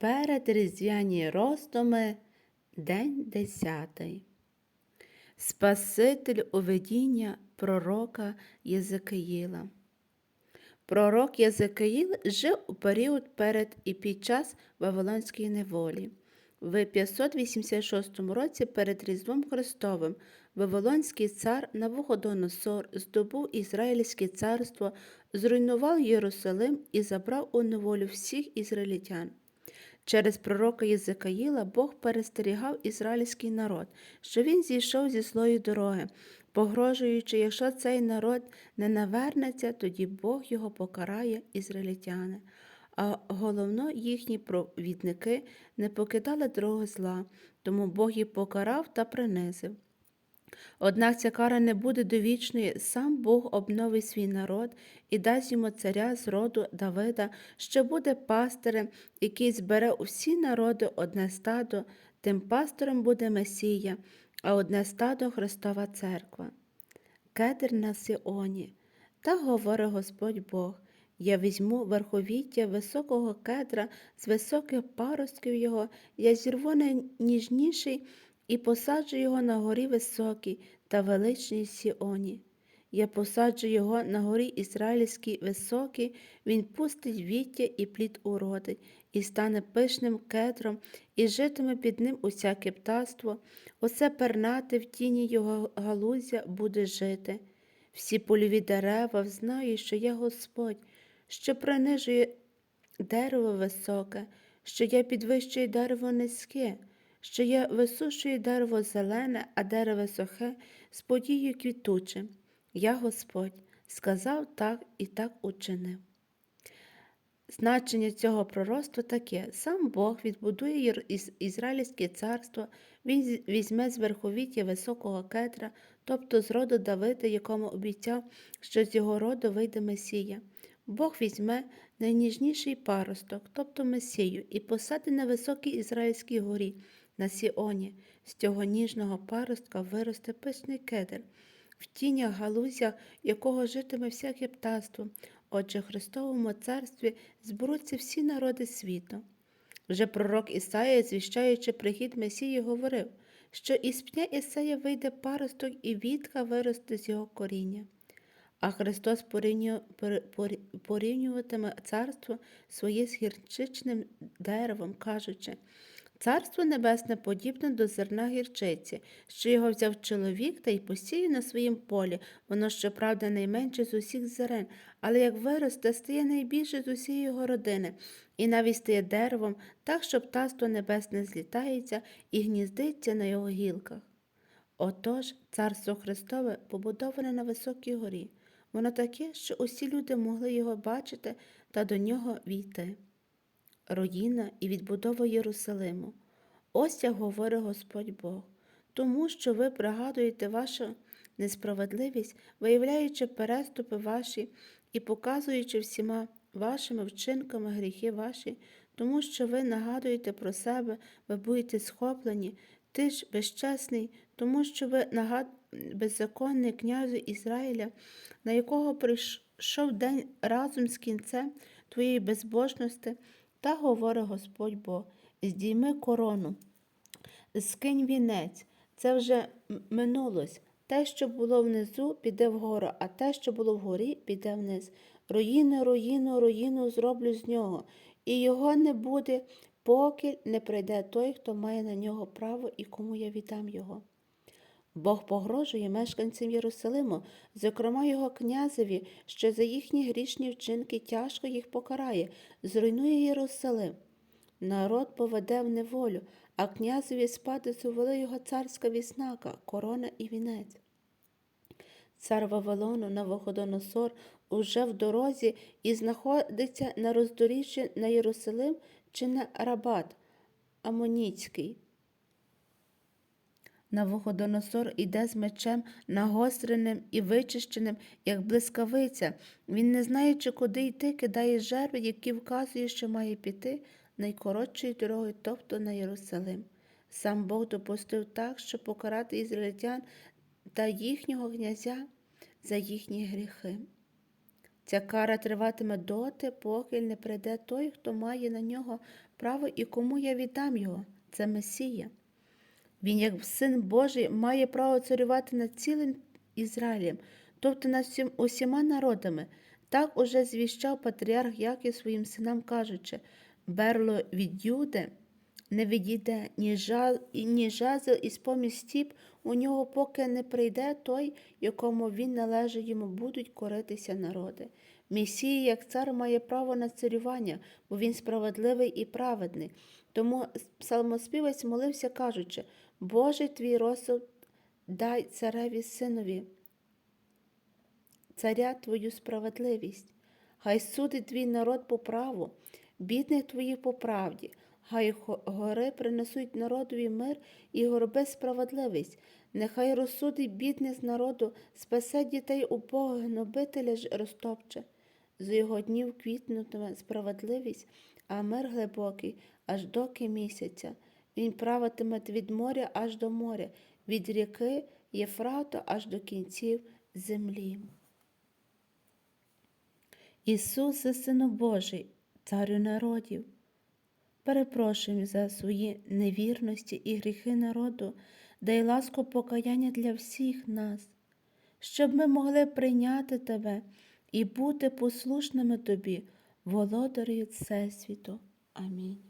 Перед різдвяні роздуми, день десятий. Спаситель у видіння пророка Єзекиїла. Пророк Єзекиїл жив у період перед і під час Вавилонської неволі. В 586 році перед Різдвом Христовим Вавилонський цар Навуходоносор здобув Ізраїльське царство, зруйнував Єрусалим і забрав у неволю всіх ізраїльтян. Через пророка Єзекаїла Бог перестерігав ізраїльський народ, що він зійшов зі злої дороги, погрожуючи, якщо цей народ не навернеться, тоді Бог його покарає ізраїльтяни. А головно, їхні провідники не покидали дороги зла, тому Бог їх покарав та принизив. Однак ця кара не буде довічною, сам Бог обновить свій народ і дасть йому царя з роду Давида, що буде пастирем, який збере усі народи одне стадо, тим пастором буде Месія, а одне стадо Христова Церква. Кедр на Сіоні. Так говорить Господь Бог. Я візьму верховіття високого кедра з високих паростків його, я зірву найніжніший і посаджу його на горі високій та величній Сіоні. Я посаджу його на горі Ізраїльській високій, він пустить віття і плід уродить, і стане пишним кедром, і житиме під ним усяке птаство, усе пернате в тіні його галузя буде жити. Всі польові дерева взнають, що я Господь, що принижує дерево високе, що я підвищую дерево низьке, що я висушую дерево зелене, а дерево сухе з подією квітучим. Я Господь сказав так і так учинив. Значення цього пророцтва таке: сам Бог відбудує Ізраїльське царство, він візьме з верховіття високого кетра, тобто з роду Давида, якому обіцяв, що з його роду вийде Месія. Бог візьме найніжніший паросток, тобто Месію, і посадить на високій Ізраїльській горі, на Сіоні. З цього ніжного паростка виросте пишний кедр, в тінях галузя якого житиме всяке птаство. Отже, Христовому царстві зберуться всі народи світу. Вже пророк Ісая, звіщаючи прихід Месії, говорив, що із пня Ісая вийде паросток і вітка виросте з його коріння. А Христос порівнюватиме царство своє з гірчичним деревом, кажучи, Царство небесне подібне до зерна гірчиці, що його взяв чоловік та й посіяв на своїм полі. Воно, щоправда, найменше з усіх зерен, але як виросте, стає найбільше з усієї його родини, і навіть стає деревом, так, що птаство небесне злітається і гніздиться на його гілках. Отож, царство Христове побудоване на високій горі. Воно таке, що усі люди могли його бачити та до нього війти руїна і відбудова Єрусалиму. Ось як говорить Господь Бог, тому що ви пригадуєте вашу несправедливість, виявляючи переступи ваші і показуючи всіма вашими вчинками гріхи ваші, тому що ви нагадуєте про себе, ви будете схоплені, ти ж безчесний, тому що ви нагад... беззаконний князю Ізраїля, на якого прийшов день разом з кінцем твоєї безбожності, та говорить Господь Бог, здійми корону, скинь вінець, це вже минулось. Те, що було внизу, піде вгору, а те, що було вгорі, піде вниз. Руїну, руїну, руїну зроблю з нього, і його не буде, поки не прийде той, хто має на нього право і кому я віддам його. Бог погрожує мешканцям Єрусалиму, зокрема його князеві, що за їхні грішні вчинки тяжко їх покарає, зруйнує Єрусалим. Народ поведе в неволю, а князеві спати зувели його царська віснака, корона і вінець. Цар Вавилону Навуходоносор уже в дорозі і знаходиться на роздоріжжі на Єрусалим чи на Рабат Амоніцький. Навуходоносор іде з мечем нагостреним і вичищеним, як блискавиця. Він, не знаючи, куди йти, кидає жерви, які вказує, що має піти найкоротшою дорогою, тобто на Єрусалим. Сам Бог допустив так, щоб покарати ізраїльтян та їхнього князя за їхні гріхи. Ця кара триватиме доти, поки не прийде той, хто має на нього право і кому я віддам його. Це Месія. Він, як син Божий, має право царювати над цілим Ізраїлем, тобто над всім- усіма народами. Так уже звіщав патріарх Яків своїм синам, кажучи, берло від Юди не відійде, ні, жа, і- ні жазел із поміж у нього, поки не прийде той, якому він належить йому, будуть коритися народи. Месія, як цар, має право на царювання, бо він справедливий і праведний. Тому псалмоспівець молився, кажучи, Боже твій розсуд дай цареві синові, царя твою справедливість. Хай судить твій народ по праву, бідних твоїх по правді, хай гори принесуть народові мир і горби справедливість. Нехай розсудить бідних з народу, спасе дітей убогих, гнобителя ж розтопче. З його днів квітнутиме справедливість, а мир глибокий, аж доки місяця. Він правитиме від моря аж до моря, від ріки Єфрату аж до кінців землі. Ісусе, Сину Божий, Царю народів, перепрошуємо за свої невірності і гріхи народу, дай ласку покаяння для всіх нас, щоб ми могли прийняти Тебе і бути послушними Тобі, володарю Всесвіту. Амінь.